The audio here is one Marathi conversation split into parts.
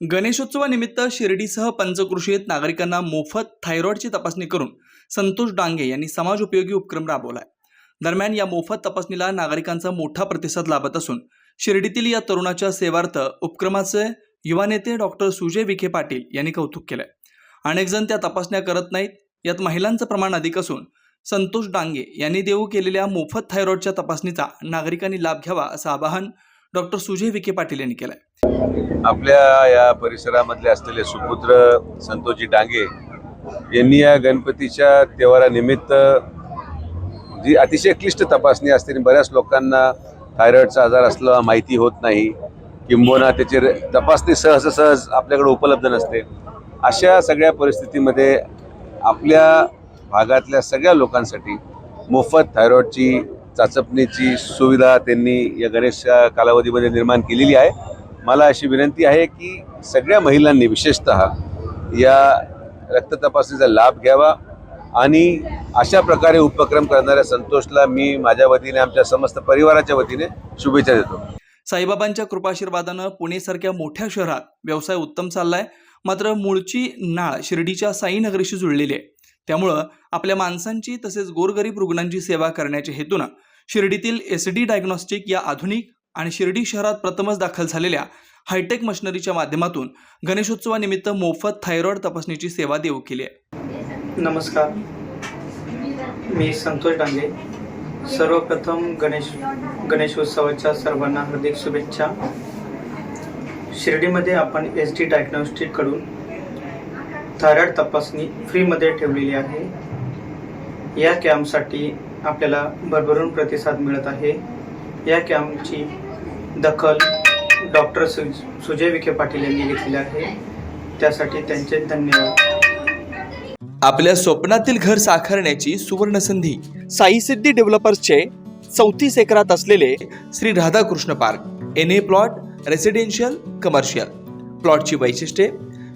गणेशोत्सवानिमित्त शिर्डीसह पंचकृषीत नागरिकांना मोफत थायरॉईडची तपासणी करून संतोष डांगे यांनी समाज उपयोगी उपक्रम राबवलाय. दरम्यान या मोफत तपासणीला नागरिकांचा मोठा प्रतिसाद लाभत असून शिर्डीतील या तरुणाच्या सेवार्थ उपक्रमाचे युवा नेते डॉक्टर सुजय विखे पाटील यांनी कौतुक केलंय. अनेक जण त्या तपासण्या करत नाहीत यात महिलांचं प्रमाण अधिक असून संतोष डांगे यांनी देऊ केलेल्या मोफत थायरॉईडच्या तपासणीचा नागरिकांनी लाभ घ्यावा असं आवाहन डॉक्टर सुजय विखे पाटील यांनी केलाय. आपल्या या परिसरामधले असलेले सुपुत्र संतोषजी डांगे यांनी या गणपतीच्या त्योहारानिमित्त जी अतिशय क्लिष्ट तपासणी असते आणि बऱ्याच लोकांना थायरॉइडचा आजार असला माहिती होत नाही किंबहुना त्याची तपासणी सहज सहज आपल्याकडे उपलब्ध नसते. अशा सगळ्या परिस्थितीमध्ये आपल्या भागातल्या सगळ्या लोकांसाठी मोफत थायरॉइडची चाचपणीची सुविधा त्यांनी या गणेश कालावधीमध्ये निर्माण केलेली आहे. मला अशी विनंती आहे की सगळ्या महिलांनी विशेषत या रक्त तपासणीचा लाभ घ्यावा आणि अशा प्रकारे उपक्रम करणाऱ्या संतोषला मी माझ्या वतीने आमच्या समस्त परिवाराच्या वतीने शुभेच्छा देतो. साईबाबांच्या कृपाशीर्वादानं पुणेसारख्या मोठ्या शहरात व्यवसाय उत्तम चाललाय. मात्र मूळची नाळ शिर्डीच्या साईनगरीशी जुळलेली आहे. त्यामुळं आपल्या माणसांची तसेच गोरगरीब रुग्णांची सेवा करण्याच्या हेतूनं शिर्डीतील एस डी डायग्नॉस्टिक या आधुनिक आणि शिर्डी शहरात प्रथमच दाखल झालेल्या हायटेक मशिनरीच्या माध्यमातून गणेशोत्सवानिमित्त मोफत थायरॉइड तपासणीची सेवा देऊ केली आहे. नमस्कार. मी संतोष डांगे. सर्वप्रथम गणेश गणेशोत्सवाच्या सर्वांना हार्दिक शुभेच्छा. शिर्डीमध्ये आपण एस डी डायग्नॉस्टिककडून थायरॉइड तपासणी फ्रीमध्ये ठेवलेली आहे. या कॅम्पसाठी आपल्याला भरभरून प्रतिसाद मिळत आहे. या कॅम्पची दखल डॉक्टर सु सुजय विखे पाटील यांनी घेतलेली आहे. त्यासाठी त्यांचे धन्यवाद. आपल्या स्वप्नातील घर साकारण्याची सुवर्ण संधी साई सिद्धी डेव्हलपर्सचे चौतीस एकरात असलेले Shri Radhakrishna park N A plot residential commercial प्लॉटची वैशिष्ट्ये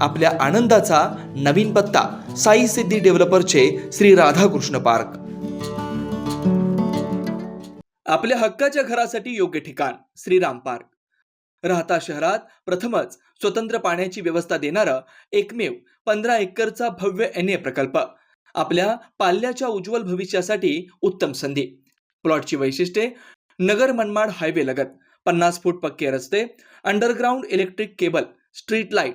आपल्या आनंदाचा नवीन पत्ता साई सिद्धी डेव्हलपरचे श्री राधाकृष्ण पार्क. आपल्या हक्काच्या घरासाठी योग्य ठिकाण श्रीराम पार्क. राहता शहरात प्रथमच स्वतंत्र पाण्याची व्यवस्था देणारं एकमेव पंधरा एकरचा भव्य एन ए प्रकल्प. आपल्या पाल्याच्या उज्ज्वल भविष्यासाठी उत्तम संधी. प्लॉटची वैशिष्ट्ये नगर मनमाड हायवे लगत पन्नास फूट पक्के रस्ते underground electric cable street light